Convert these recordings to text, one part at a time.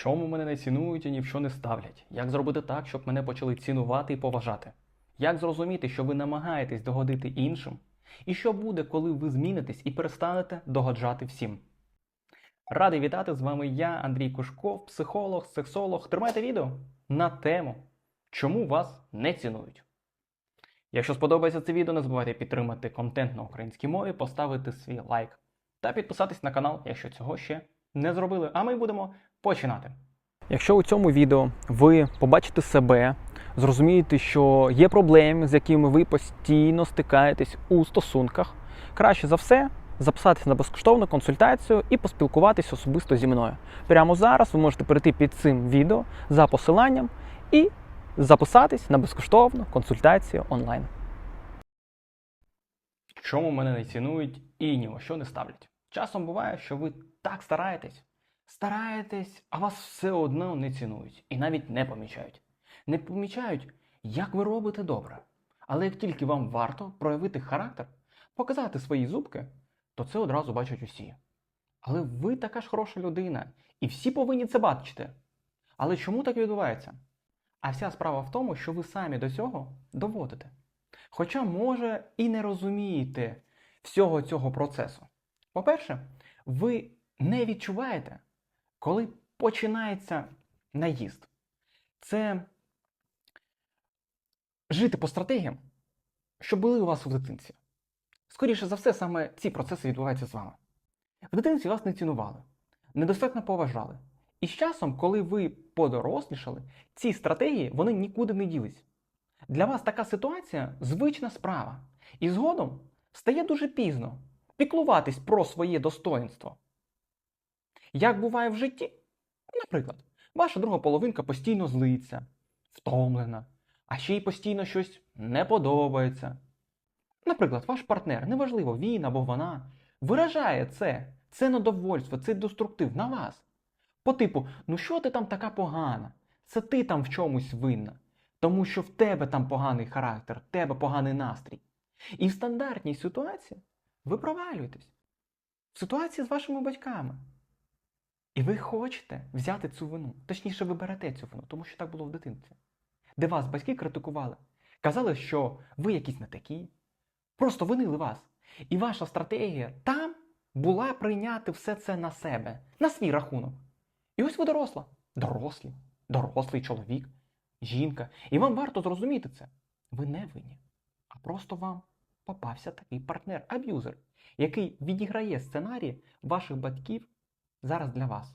Чому мене не цінують і ні в що не ставлять? Як зробити так, щоб мене почали цінувати і поважати? Як зрозуміти, що ви намагаєтесь догодити іншим? І що буде, коли ви змінитесь і перестанете догоджати всім? Радий вітати з вами я, Андрій Кушков, психолог, сексолог. Тримайте відео на тему, чому вас не цінують. Якщо сподобається це відео, не забувайте підтримати контент на українській мові, поставити свій лайк та підписатись на канал, якщо цього ще не зробили. А ми будемо починати. Якщо у цьому відео ви побачите себе, зрозумієте, що є проблеми, з якими ви постійно стикаєтесь у стосунках, краще за все записатися на безкоштовну консультацію і поспілкуватись особисто зі мною. Прямо зараз ви можете перейти під цим відео за посиланням і записатись на безкоштовну консультацію онлайн. Чому мене не цінують і ні у що не ставлять? Часом буває, що ви так стараєтесь, стараєтесь, а вас все одно не цінують і навіть не помічають. Не помічають, як ви робите добре. Але як тільки вам варто проявити характер, показати свої зубки, то це одразу бачать усі. Але ви така ж хороша людина, і всі повинні це бачити. Але чому так відбувається? А вся справа в тому, що ви самі до цього доводите. Хоча, може, і не розумієте всього цього процесу. По-перше, ви не відчуваєте, коли починається наїзд. Це жити по стратегіям, що були у вас у дитинстві. Скоріше за все, саме ці процеси відбуваються з вами. В дитинстві вас не цінували, недостатньо поважали. І з часом, коли ви подорослішали, ці стратегії вони нікуди не ділись. Для вас така ситуація звична справа. І згодом стає дуже пізно піклуватись про своє достоинство. Як буває в житті? Наприклад, ваша друга половинка постійно злиться, втомлена, а ще й постійно щось не подобається. Наприклад, ваш партнер, неважливо, він або вона, виражає це, це недовольство, цей деструктив на вас. По типу, ну що ти там така погана? Це ти там в чомусь винна. Тому що в тебе там поганий характер, в тебе поганий настрій. І в стандартній ситуації ви провалюєтесь. В ситуації з вашими батьками. І ви хочете взяти цю вину. Точніше, ви берете цю вину, тому що так було в дитинстві. Де вас батьки критикували, казали, що ви якісь не такі, просто винили вас. І ваша стратегія там була прийняти все це на себе, на свій рахунок. І ось ви доросла. Дорослі, дорослий чоловік, жінка. І вам варто зрозуміти це. Ви не винні, а просто вам попався такий партнер, аб'юзер, який відіграє сценарії ваших батьків зараз для вас.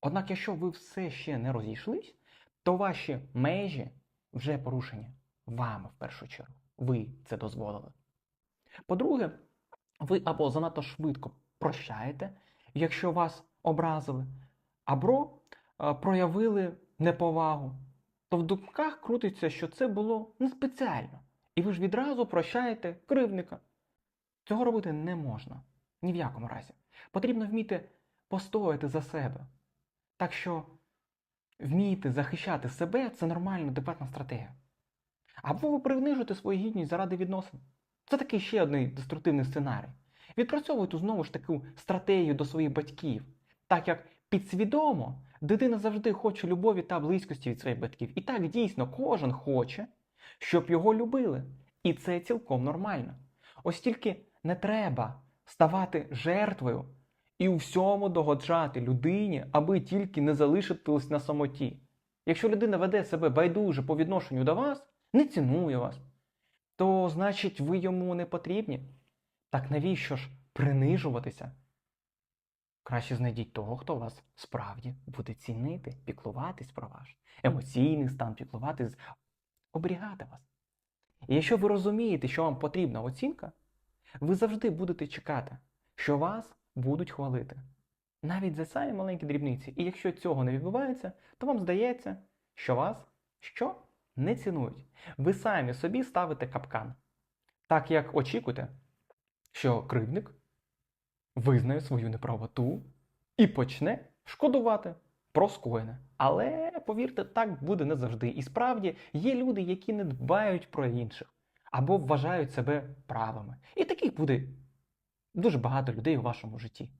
Однак, якщо ви все ще не розійшлись, то ваші межі вже порушені вами в першу чергу. Ви це дозволили. По-друге, ви або занадто швидко прощаєте, якщо вас образили, або е, проявили неповагу, то в думках крутиться, що це було не спеціально. І ви ж відразу прощаєте кривника. Цього робити не можна. Ні в якому разі. Потрібно вміти постояти за себе. Так що вміти захищати себе це нормальна адекватна стратегія. Або ви принижуєте свою гідність заради відносин. Це такий ще один деструктивний сценарій. Відпрацьовуйте знову ж таку стратегію до своїх батьків, так як підсвідомо дитина завжди хоче любові та близькості від своїх батьків. І так дійсно кожен хоче, щоб його любили. І це цілком нормально. Ось тільки не треба ставати жертвою і у всьому догоджати людині, аби тільки не залишитись на самоті. Якщо людина веде себе байдуже по відношенню до вас, не цінує вас, то значить ви йому не потрібні. Так навіщо ж принижуватися? Краще знайдіть того, хто вас справді буде цінити, піклуватись про ваш емоційний стан, піклуватись, оберігати вас. І якщо ви розумієте, що вам потрібна оцінка, ви завжди будете чекати, що вас будуть хвалити. Навіть за самі маленькі дрібниці. І якщо цього не відбувається, то вам здається, що вас що? Не цінують. Ви самі собі ставите капкан. Так як очікуєте, що кривдник визнає свою неправоту і почне шкодувати про скоєне. Але повірте, так буде не завжди. І справді є люди, які не дбають про інших або вважають себе правими. І таких буде дуже багато людей у вашому житті.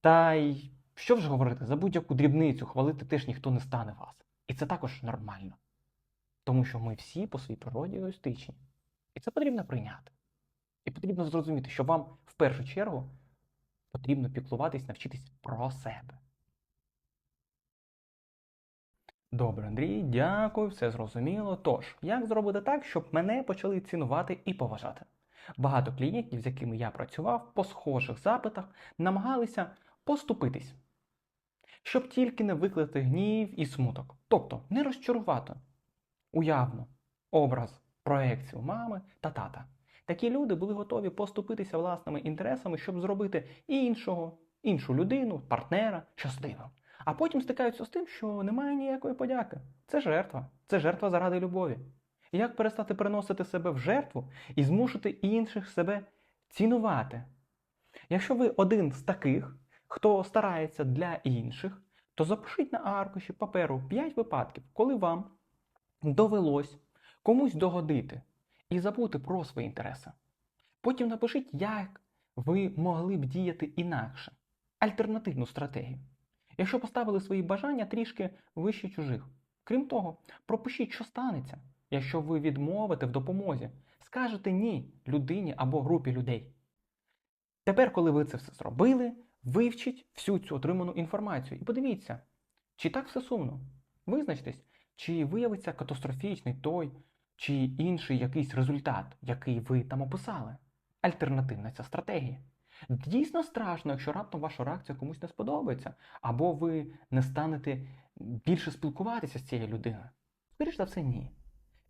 Та й Що вже говорити, за будь-яку дрібницю хвалити теж ніхто не стане вас. І це також нормально. Тому що ми всі по своїй природі егоїстичні. І це потрібно прийняти. І потрібно зрозуміти, що вам в першу чергу потрібно піклуватись, навчитись про себе. Добре, Андрій, дякую, все зрозуміло. Тож, як зробити так, щоб мене почали цінувати і поважати? Багато клієнтів, з якими я працював, по схожих запитах намагалися поступитись, щоб тільки не викликати гнів і смуток. Тобто не розчарувати уявно образ, проекцію мами та тата. Такі люди були готові поступитися власними інтересами, щоб зробити іншого, іншу людину, партнера щасливим. А потім стикаються з тим, що немає ніякої подяки. Це жертва, це жертва заради любові. Як перестати приносити себе в жертву і змусити інших себе цінувати? Якщо ви один з таких, хто старається для інших, то запишіть на аркуші паперу 5 випадків, коли вам довелось комусь догодити і забути про свої інтереси. Потім напишіть, як ви могли б діяти інакше, альтернативну стратегію. Якщо поставили свої бажання трішки вище чужих. Крім того, пропишіть, що станеться, якщо ви відмовите в допомозі, скажете ні людині або групі людей. Тепер, коли ви це все зробили, вивчіть всю цю отриману інформацію і подивіться, чи так все сумно. Визначтесь, чи виявиться катастрофічний той чи інший якийсь результат, який ви там описали. Альтернативна ця стратегія. Дійсно страшно, якщо раптом ваша реакція комусь не сподобається, або ви не станете більше спілкуватися з цією людиною. Скоріше за все, ні.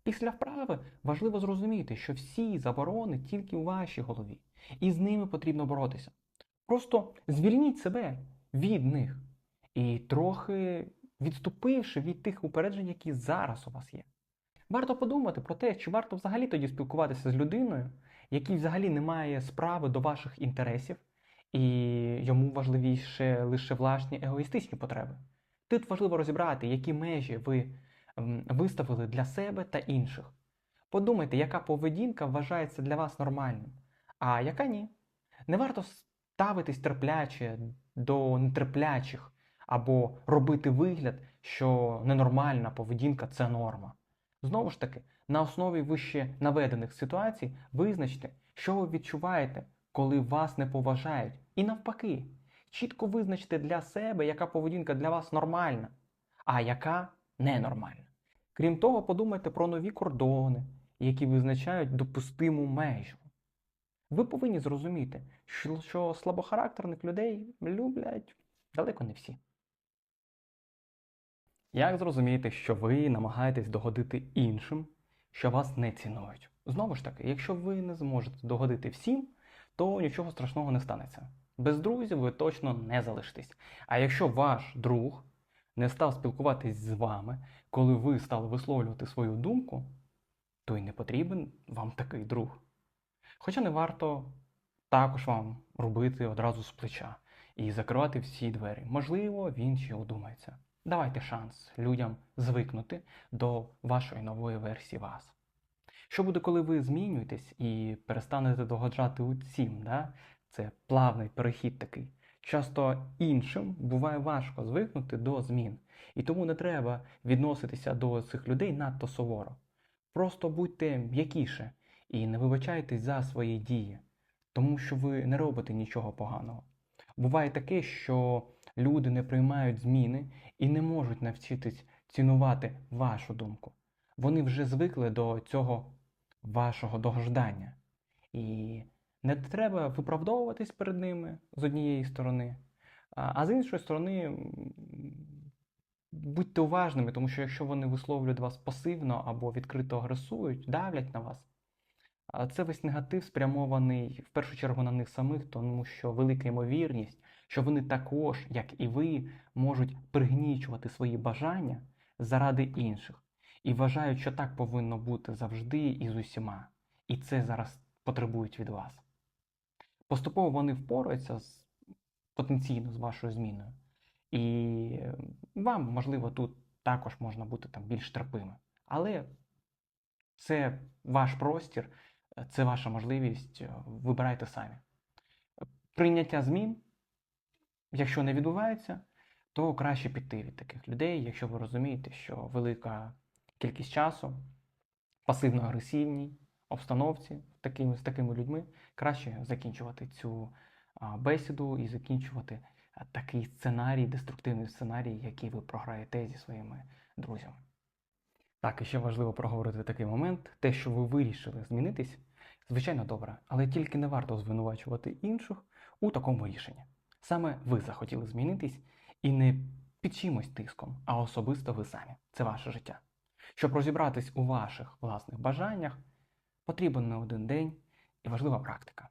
Після вправи важливо зрозуміти, що всі заборони тільки у вашій голові, і з ними потрібно боротися. Просто звільніть себе від них і трохи відступивши від тих упереджень, які зараз у вас є. Варто подумати про те, чи варто взагалі тоді спілкуватися з людиною, який взагалі не має справи до ваших інтересів, і йому важливіше лише власні егоїстичні потреби. Тут важливо розібрати, які межі ви виставили для себе та інших. Подумайте, яка поведінка вважається для вас нормальним, а яка ні. Не варто ставитись терпляче до нетерплячих або робити вигляд, що ненормальна поведінка це норма. Знову ж таки, на основі вище наведених ситуацій визначте, що ви відчуваєте, коли вас не поважають. І навпаки, чітко визначте для себе, яка поведінка для вас нормальна, а яка ненормальна. Крім того, подумайте про нові кордони, які визначають допустиму межу. Ви повинні зрозуміти, що, слабохарактерних людей люблять далеко не всі. Як зрозуміти, що ви намагаєтесь догодити іншим, що вас не цінують? Знову ж таки, якщо ви не зможете догодити всім, то нічого страшного не станеться. Без друзів ви точно не залишитесь. А якщо ваш друг не став спілкуватись з вами, коли ви стали висловлювати свою думку, то й не потрібен вам такий друг. Хоча не варто також вам робити одразу з плеча і закривати всі двері. Можливо, він ще одумається. Давайте шанс людям звикнути до вашої нової версії вас. Що буде, коли ви змінюєтесь і перестанете догоджати усім? Да? Це плавний перехід такий. Часто іншим буває важко звикнути до змін. І тому не треба відноситися до цих людей надто суворо. Просто будьте м'якіше і не вибачайтесь за свої дії, тому що ви не робите нічого поганого. Буває таке, що люди не приймають зміни і не можуть навчитись цінувати вашу думку. Вони вже звикли до цього вашого догождання. І не треба виправдовуватись перед ними з однієї сторони, а з іншої сторони, будьте уважними, тому що якщо вони висловлюють вас пасивно або відкрито агресують, давлять на вас, це весь негатив спрямований в першу чергу на них самих, тому що велика ймовірність, що вони також, як і ви, можуть пригнічувати свої бажання заради інших і вважають, що так повинно бути завжди і з усіма. І це зараз потребують від вас. Поступово вони впораються з, потенційно з вашою зміною. І вам, можливо, тут також можна бути там більш терпими. Але це ваш простір, це ваша можливість, вибирайте самі. Прийняття змін, якщо не відбувається, то краще піти від таких людей, якщо ви розумієте, що велика кількість часу пасивно-агресивній обстановці такими, з такими людьми краще закінчувати цю бесіду і закінчувати такий сценарій, деструктивний сценарій, який ви програєте зі своїми друзями. Так, і ще важливо проговорити такий момент. Те, що ви вирішили змінитись, звичайно добре, але тільки не варто звинувачувати інших у такому рішенні. Саме ви захотіли змінитись і не під чимось тиском, а особисто ви самі. Це ваше життя. Щоб розібратись у ваших власних бажаннях, потрібен не один день і важлива практика.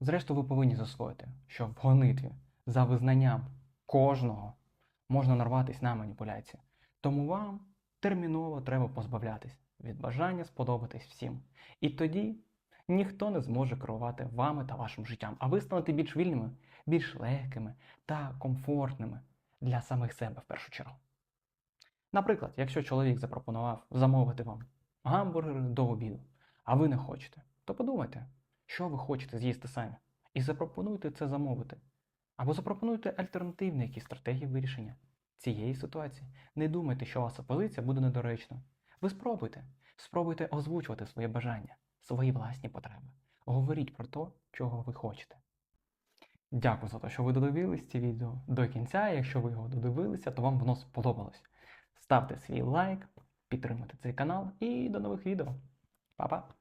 Зрештою, ви повинні засвоїти, що в гонитві за визнанням кожного можна нарватися на маніпуляції. Тому вам терміново треба позбавлятись від бажання сподобатись всім. І тоді ніхто не зможе керувати вами та вашим життям, а ви станете більш вільними, більш легкими та комфортними для самих себе в першу чергу. Наприклад, якщо чоловік запропонував замовити вам гамбургери до обіду, а ви не хочете, то подумайте, що ви хочете з'їсти самі, і запропонуйте це замовити. Або запропонуйте альтернативні якісь стратегії вирішення цієї ситуації. Не думайте, що ваша позиція буде недоречна. Ви спробуйте. Спробуйте озвучувати своє бажання, свої власні потреби. Говоріть про те, чого ви хочете. Дякую за те, що ви додивились це відео до кінця. Якщо ви його додивилися, то вам воно сподобалось. Ставте свій лайк, підтримуйте цей канал і до нових відео. Па-па!